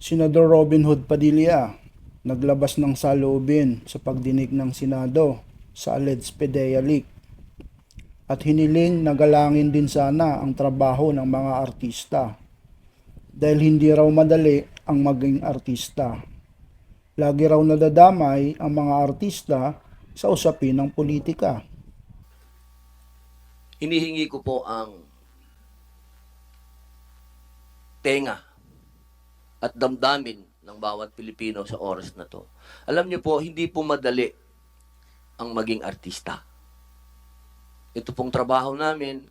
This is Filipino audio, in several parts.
Senador Robin Hood Padilla naglabas ng saloobin sa pagdinig ng Senado sa alleged PDEA leak at hiniling na galangin din sana ang trabaho ng mga artista dahil hindi raw madali ang maging artista. Lagi raw nadadamay ang mga artista sa usapin ng politika. hinihingi ko po ang tenga at damdamin ng bawat Pilipino sa oras na to. Alam niyo po, hindi po madali ang maging artista. Ito pong trabaho namin,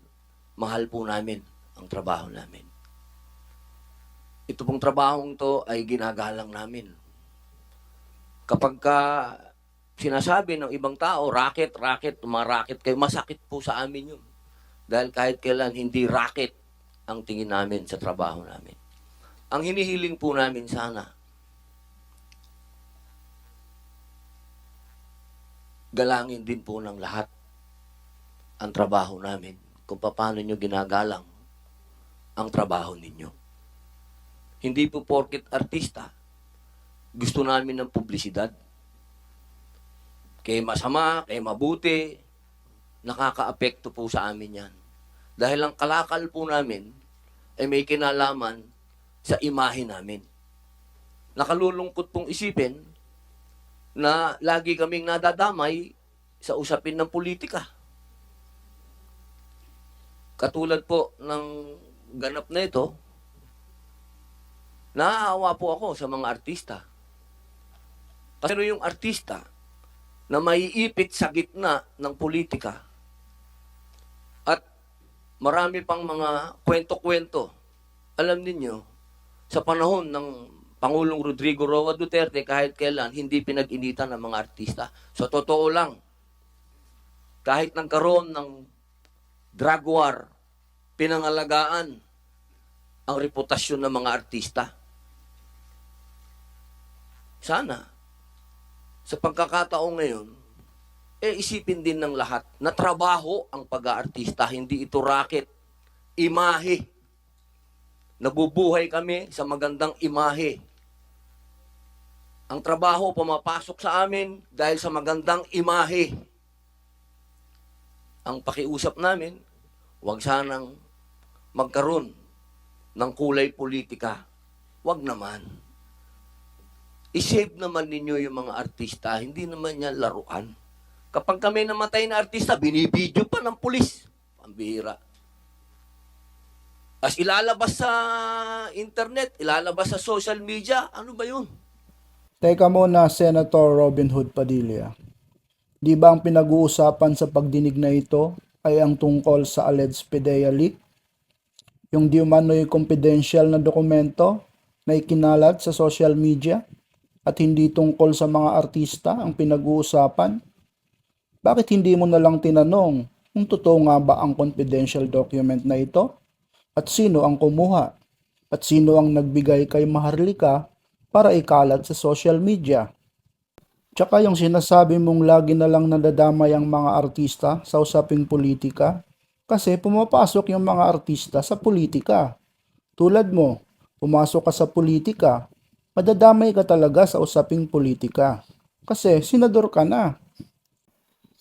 mahal po namin ang trabaho namin. Ito pong trabahong to ay ginagalang namin. Kapag ka sinasabi ng ibang tao, racket, racket, umaracket kayo, masakit po sa amin yun. Dahil kahit kailan hindi racket ang tingin namin sa trabaho namin. Ang hinihiling po namin sana, galangin din po ng lahat ang trabaho namin kung paano nyo ginagalang ang trabaho ninyo. Hindi po porket artista, gusto namin ng publisidad. Kay masama, kay mabuti, nakakaapekto po sa amin yan. Dahil ang kalakal po namin ay may kinalaman sa imahe namin. Nakalulungkot pong isipin na lagi kaming nadadamay sa usapin ng politika. Katulad po ng ganap na ito, naaawa po ako sa mga artista. Kasi yung artista na maiipit sa gitna ng politika at marami pang mga kwento-kwento. Alam ninyo, sa panahon ng Pangulong Rodrigo Roa Duterte, kahit kailan, hindi pinag-initan ng mga artista. So, totoo lang, kahit nagkaroon ng drug war, pinangalagaan ang reputasyon ng mga artista. Sana, sa pagkakataong ngayon, eh isipin din ng lahat na trabaho ang pag-aartista, hindi ito racket, imahe. Nabubuhay kami sa magandang imahe. Ang trabaho pumapasok sa amin dahil sa magandang imahe. Ang pakiusap namin, huwag sanang magkaroon ng kulay politika. Huwag naman. I-save naman ninyo yung mga artista, hindi naman yan laruan. Kapag kami namatay na artista, binibidyo pa ng pulis. Pambihira. As ilalabas sa internet, ilalabas sa social media, ano ba yun? Teka muna, Senator Robin Hood Padilla. Di ba ang pinag-uusapan sa pagdinig na ito ay ang tungkol sa alleged PDEA leak? Yung di umano'y confidential na dokumento na ikinalat sa social media at hindi tungkol sa mga artista ang pinag-uusapan? Bakit hindi mo na lang tinanong kung totoo nga ba ang confidential document na ito? At sino ang kumuha? At sino ang nagbigay kay Maharlika para ikalat sa social media? Tsaka yung sinasabi mong lagi na lang nadadamay ang mga artista sa usaping politika kasi pumapasok yung mga artista sa politika. Tulad mo, pumasok ka sa politika, madadamay ka talaga sa usaping politika. Kasi senador ka na.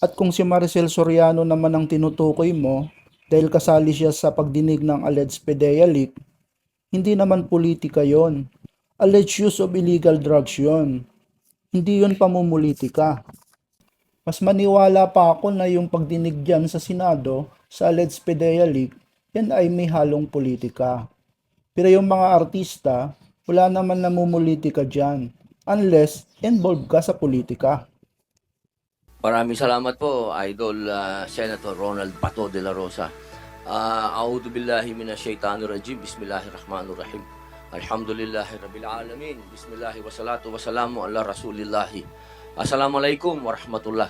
At kung si Maricel Soriano naman ang tinutukoy mo dahil kasali siya sa pagdinig ng alleged PDEA leak, hindi naman politika yon. Alleged use of illegal drugs yon. Hindi yon pamumulitika. Mas maniwala pa ako na yung pagdinig dyan sa Senado sa alleged PDEA leak, yan ay may halong politika. Pero yung mga artista, wala naman namumulitika dyan unless involved ka sa politika. Maraming salamat po, Idol ah, Senator Ronald Pato de la Rosa. Uh, A'udhu billahi minash shaitanir rajim. Bismillahirrahmanirrahim. Alhamdulillahi rabbil alamin. Bismillahi wa salatu wa salamu ala rasulillahi. Assalamualaikum warahmatullah.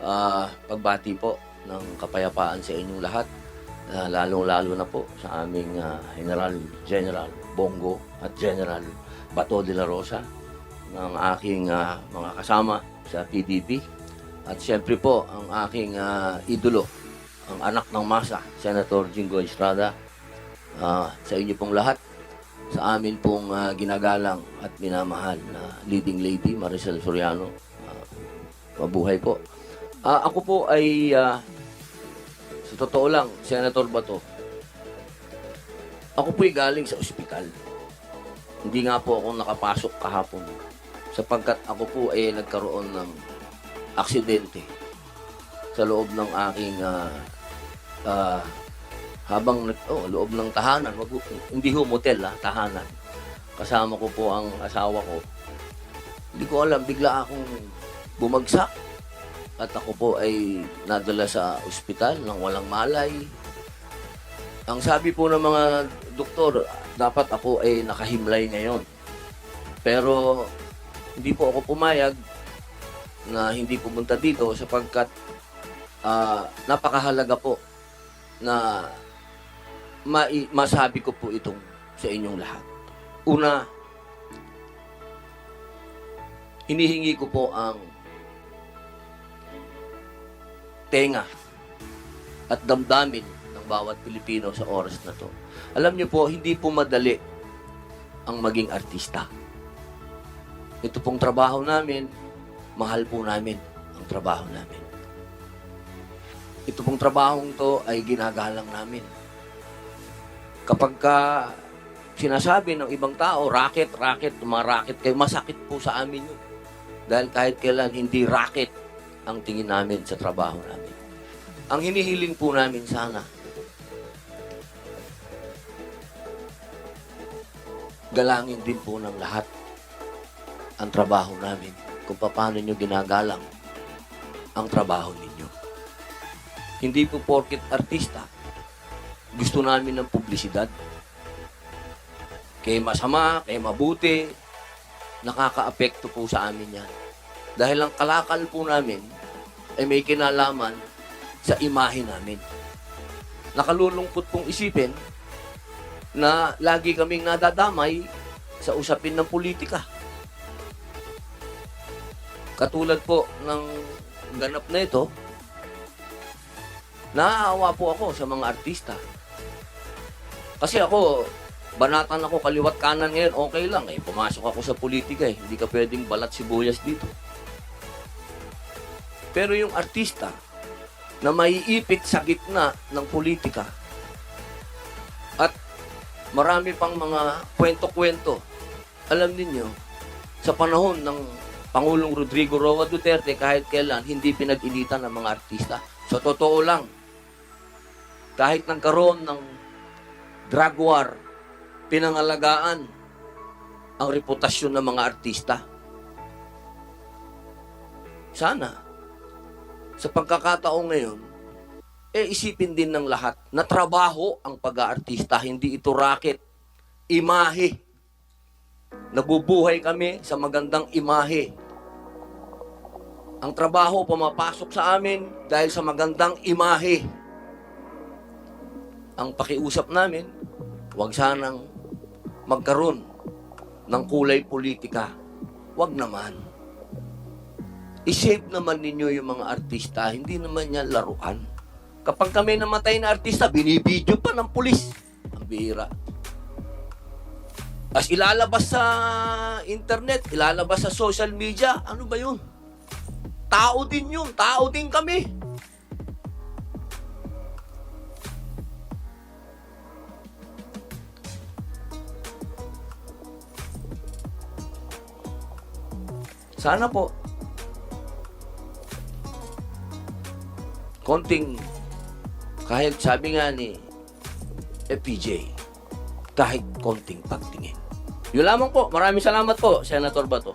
Ah, pagbati po ng kapayapaan sa inyong lahat. Ah, lalong-lalo na po sa aming ah, General General Bongo at General Bato de la Rosa ng aking ah, mga kasama sa PDP. At siyempre po, ang aking ah, idolo, ang anak ng masa, Senator Jingo Estrada. Ah, sa inyo pong lahat, sa amin pong ah, ginagalang at minamahal na leading lady, Maricel Soriano. Ah, mabuhay po. Ah, ako po ay, ah, sa totoo lang, Senator Bato, ako po'y galing sa ospital. Hindi nga po ako nakapasok kahapon sapagkat ako po ay nagkaroon ng aksidente sa loob ng aking ah, ah, habang oh, loob ng tahanan, wag, hindi ho motel ha, tahanan. Kasama ko po ang asawa ko. Hindi ko alam, bigla akong bumagsak at ako po ay nadala sa ospital ng walang malay. Ang sabi po ng mga doktor, dapat ako ay nakahimlay ngayon. Pero hindi po ako pumayag na hindi pumunta dito sapagkat ah, napakahalaga po na mai- masabi ko po itong sa inyong lahat. Una, hinihingi ko po ang tenga at damdamin ng bawat Pilipino sa oras na to. Alam niyo po, hindi po madali ang maging artista. Ito pong trabaho namin, mahal po namin ang trabaho namin. Ito pong trabahong to ay ginagalang namin. Kapag ka sinasabi ng ibang tao, racket, racket, maracket kayo, masakit po sa amin yun. Dahil kahit kailan, hindi racket ang tingin namin sa trabaho namin. Ang hinihiling po namin sana, galangin din po ng lahat ang trabaho namin kung paano nyo ginagalang ang trabaho ninyo. Hindi po porket artista, gusto namin ng publisidad. Kaya masama, kaya mabuti, nakaka-apekto po sa amin yan. Dahil ang kalakal po namin ay may kinalaman sa imahe namin. Nakalulungkot pong isipin na lagi kaming nadadamay sa usapin ng politika. Katulad po ng ganap na ito, naaawa po ako sa mga artista. Kasi ako, banatan ako kaliwat kanan ngayon, okay lang eh. Pumasok ako sa politika eh. Hindi ka pwedeng balat sibuyas dito. Pero yung artista na maiipit sa gitna ng politika at marami pang mga kwento-kwento. Alam ninyo, sa panahon ng Pangulong Rodrigo Roa Duterte, kahit kailan, hindi pinag-initan ng mga artista. Sa totoo lang, kahit nagkaroon ng drug war, pinangalagaan ang reputasyon ng mga artista. Sana, sa pagkakataong ngayon, eh isipin din ng lahat na trabaho ang pag-aartista, hindi ito racket, imahe. Nabubuhay kami sa magandang imahe. Ang trabaho pumapasok sa amin dahil sa magandang imahe. Ang pakiusap namin, huwag sanang magkaroon ng kulay politika. Huwag naman. I-save naman ninyo yung mga artista, hindi naman yan laruan. Kapag kami namatay na artista, binibidyo pa ng pulis. Ang bihira. As ilalabas sa internet, ilalabas sa social media, ano ba yun? Tao din yun, tao din kami. Sana po, konting, kahit sabi nga ni FPJ, kahit konting pagtingin. Yun lamang po. Maraming salamat po, Senator Bato.